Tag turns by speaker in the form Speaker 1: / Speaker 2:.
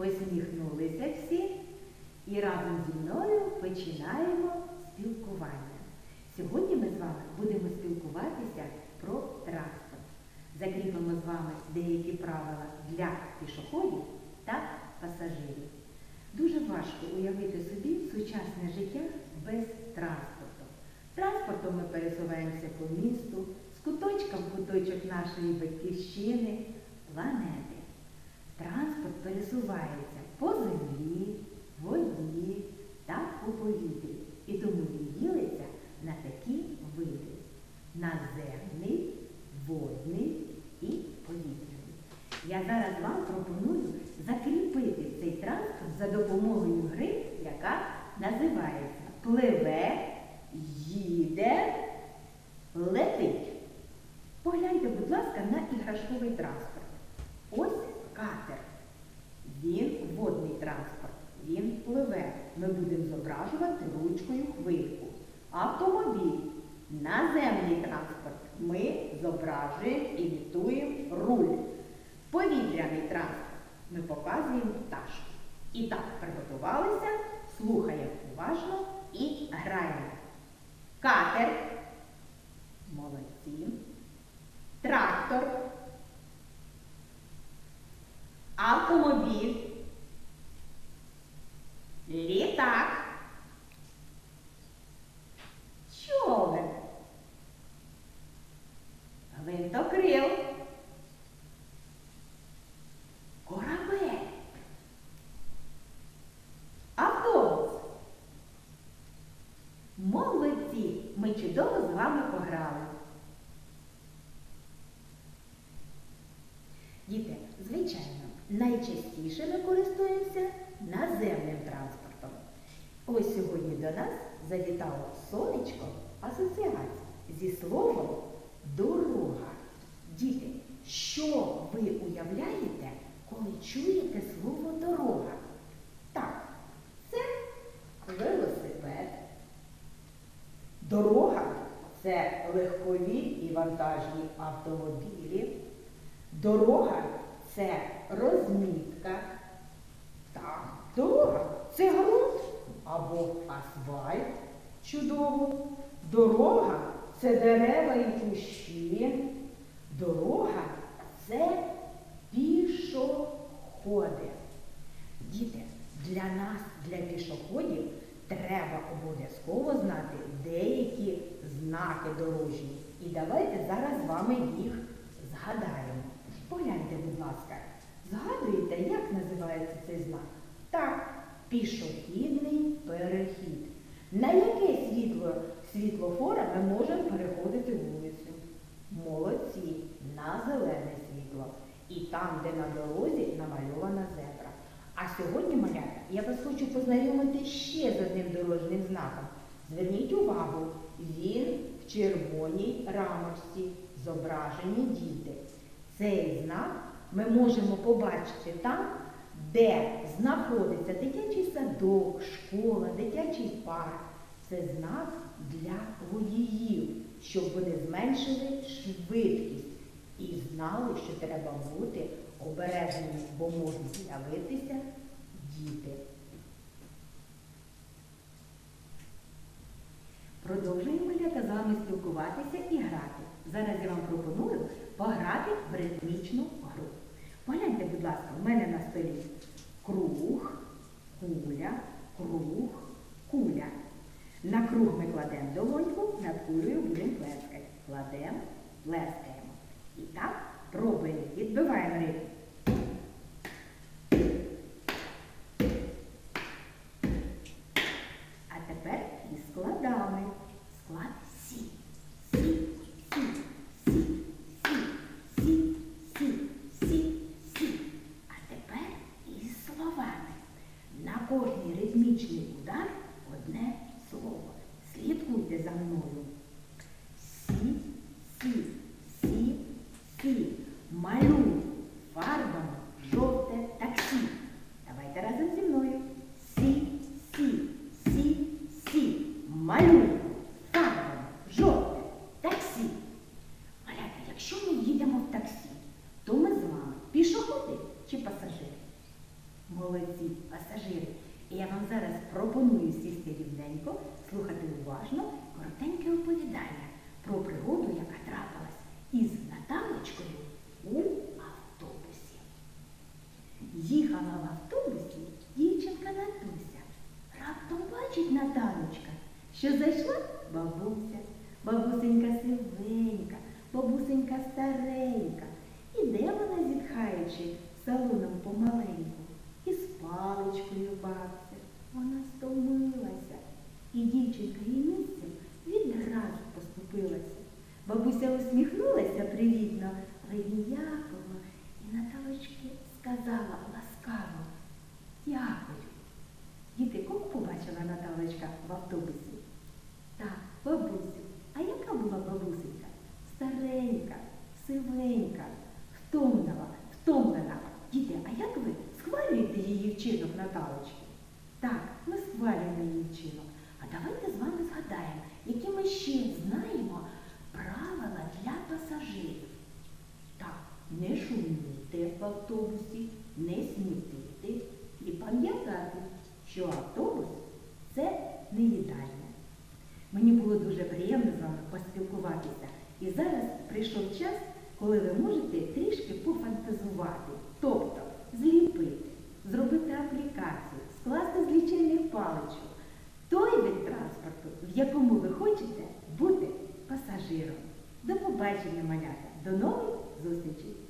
Speaker 1: Посміхнулися всі і разом зі мною починаємо спілкування. Сьогодні ми з вами будемо спілкуватися про транспорт. Закріпимо з вами деякі правила для пішоходів та пасажирів. Дуже важко уявити собі сучасне життя без транспорту. Транспортом ми пересуваємося по місту, з куточка в куточок нашої батьківщини, планети. Пересувається по землі, воді та по повітрі. І тому він ділиться на такі види: наземний, водний і повітряний. Я зараз вам пропоную закріпити цей транспорт за допомогою гри, яка називається Пливе, їде, летить. Погляньте, будь ласка, на іграшковий транспорт. Ось катер. Транспорт. Він пливе. Ми будемо зображувати ручкою хвильку. Автомобіль. Наземний транспорт. Ми зображуємо, імітуємо руль. Повітряний транспорт. Ми показуємо пташку. І так, приготувалися, слухаємо уважно і граємо. Катер. Молодці. Трактор. Автомобіль. Літак. Човен. Гвинтокрил. Корабель. Автобус. Молодці! Ми чудово з вами пограли. Діти, звичайно, найчастіше ми користуємося наземним транспортом. Ось сьогодні до нас завітало сонечко асоціація зі словом дорога. Діти, що ви уявляєте, коли чуєте слово дорога? Так, це велосипед. Дорога це легкові і вантажні автомобілі. Дорога це розмітка. Так, дорога це ґрунт або асфальт. Чудово. Дорога це дерева і кущі. Дорога це пішоходи. Діти, для нас, для пішоходів, треба обов'язково знати деякі знаки дорожні. І давайте зараз з вами їх згадаємо. Погляньте, будь ласка, згадуєте, як називається цей знак? Так, пішохідний перехід. На яке світло світлофора ми можемо переходити вулицю? Молодці, на зелене світло. І там, де на дорозі намальована зебра. А сьогодні, малята, я вас хочу познайомити ще з одним дорожнім знаком. Зверніть увагу, він червоній рамочці зображені діти. Цей знак ми можемо побачити там, де знаходиться дитячий садок, школа, дитячий парк. Це знак для водіїв, щоб вони зменшили швидкість і знали, що треба бути обережними, бо можуть з'явитися діти. Продовжуємо вами спілкуватися і грати. Зараз я вам пропоную пограти в ритмічну гру. Погляньте, будь ласка, в мене на столі круг, куля, круг, куля. На круг ми кладемо долоньку, над кулею будемо плескати. Кладемо, плескаємо. І так пробуємо, відбиваємо ритм. Thank you. Рівненько, слухати уважно коротеньке оповідання про пригоду, яка трапилась із Наталочкою у автобусі. Їхала в автобусі дівчинка Натуся. Раптом бачить Наталочка, що зайшла бабуся. Бабусенька сивенька, бабусенька старенька. Іде вона, зітхаючи, салоном помаленьку. І з паличкою бався. Бабуся усміхнулася привітно, але ніяково, і Наталочки сказала ласкаво Дякую. Діти, кого побачила Наталочка в автобусі? Так, бабусю. А яка була бабусенька? Старенька, сивенька, втомлена, втомлена. Діти, а як ви схвалюєте її вчинок Наталочки? Так, ми схвалюємо її вчинок. А давайте з вами згадаємо, які ми ще знаємо правила для пасажирів. Так, не шуміти в автобусі, не смітити і пам'ятати, що автобус це не їдальня. Мені було дуже приємно з вами поспілкуватися. І зараз прийшов час, коли ви можете трішки пофантазувати, тобто зліпити, зробити аплікацію, скласти з паличок той вид транспорту, в якому ви хочете бути пасажиром. До побачення, малята! До нових зустрічей!